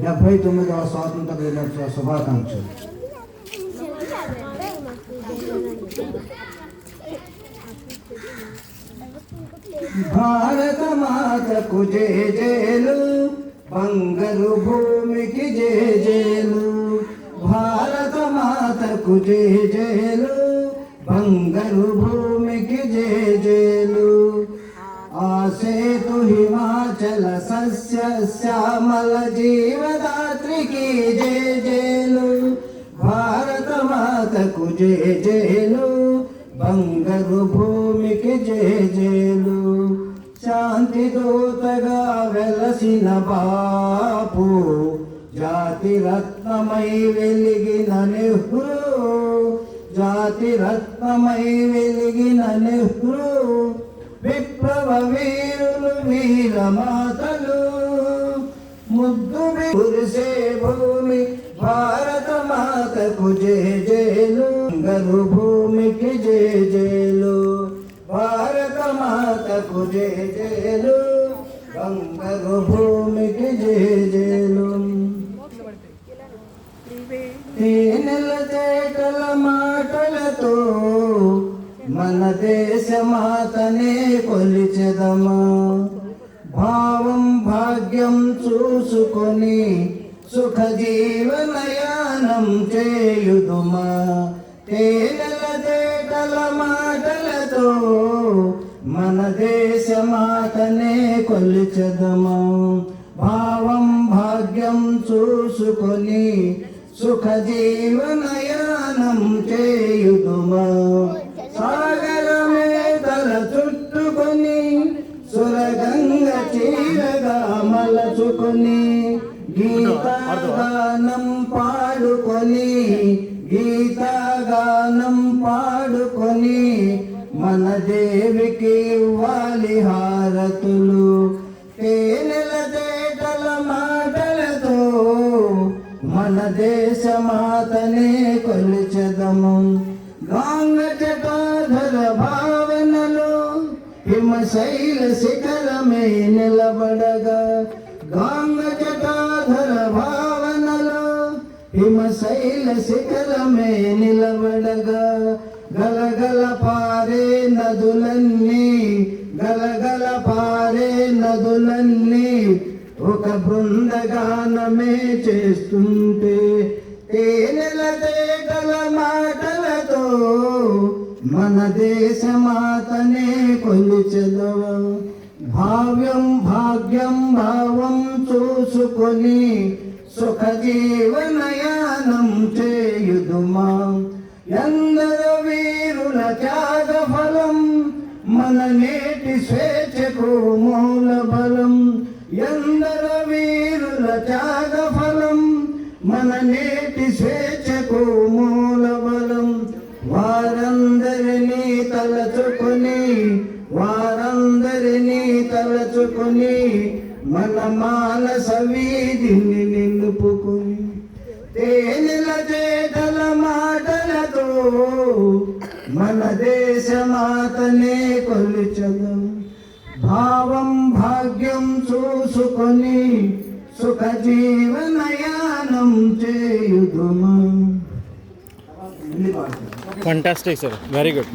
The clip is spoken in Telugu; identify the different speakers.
Speaker 1: డెబ్బై తొమ్మిదవ స్వాతంత్ర దినోత్సవ శుభాకాంక్షలు భారత మాతకు జయ జయలు బంగారు భూమికి జయ జయలు భారత మాతకు జయ జయలు బంగారు భూమికి జయ జయలు ఆసేతు హిమాచల సస్య శ్యామల జీవదాత్రికి జయ జయలు. భారత మాతకు జయ జయలు. బంగారు భూమికి జయ జయలు. శాంతి దూతగా వెలసిన బాపు జాతి రత్నమై వెలిగిన నెహ్రూ. జాతి రత్నమై వెలిగిన నెహ్రూ. విప్లవ వీరులు వీరమాతలు ముద్దు కురిసే భూమి భారత మాతకు జయ జయలు గరు భూమికి జయ జయలు భారత మాతకు జయ జయలు బంగారు భూమికి జయ మన దేశ మాతనే కొలిచెదమా. భావం భాగ్యం చూసుకొని సుఖ జీవనయానం చేయుదుమా. తేనెల తేటల మాటలతో మన దేశ మాతనే కొలిచెదమా. భావం భాగ్యం చూసుకొని సుఖ జీవనయా మలచుకొని గీతాగానం పాడుకొని గీతాగానం పాడుకొని మన దేవికి ఇవ్వాలి హారతులు. తేనెల తేటల మాటలతో మన దేశ మాతనే కొలిచెదము. గాంగ జటాధర భావనలో హిమశైల శిఖరమే నిలబడగా గాంగ జటాధర భావనలో హిమశైల శిఖరమే నిలబడగా గలగల పారే నదులన్నీ గలగల పారే నదులన్నీ ఒక బృందగానమే చేస్తుంటే తేనెల తేటల మాటలతో మన దేశ మాతనే కొలిచెదవ? భావ్యం భాగ్యం భావం చూసుకొని సుఖ జీవనయానం చేయుదుమా ఎందరో వీరుల త్యాగ ఫలం మన నేటి స్వేచ్ఛకు మూల బలం ఎందరో వీరుల త్యాగ ఫలం మన నేటి స్వేచ్ఛకు మూల బలం వారందరినీ తలచుకొని మన సవీధిని నిలుపుకుని తేనెల చేతల మాటలతో మన దేశ మాతనే కొలుచదు భావం భాగ్యం చూసుకొని సుఖ జీవనయానం చేయుదుమా.
Speaker 2: Fantastic sir very good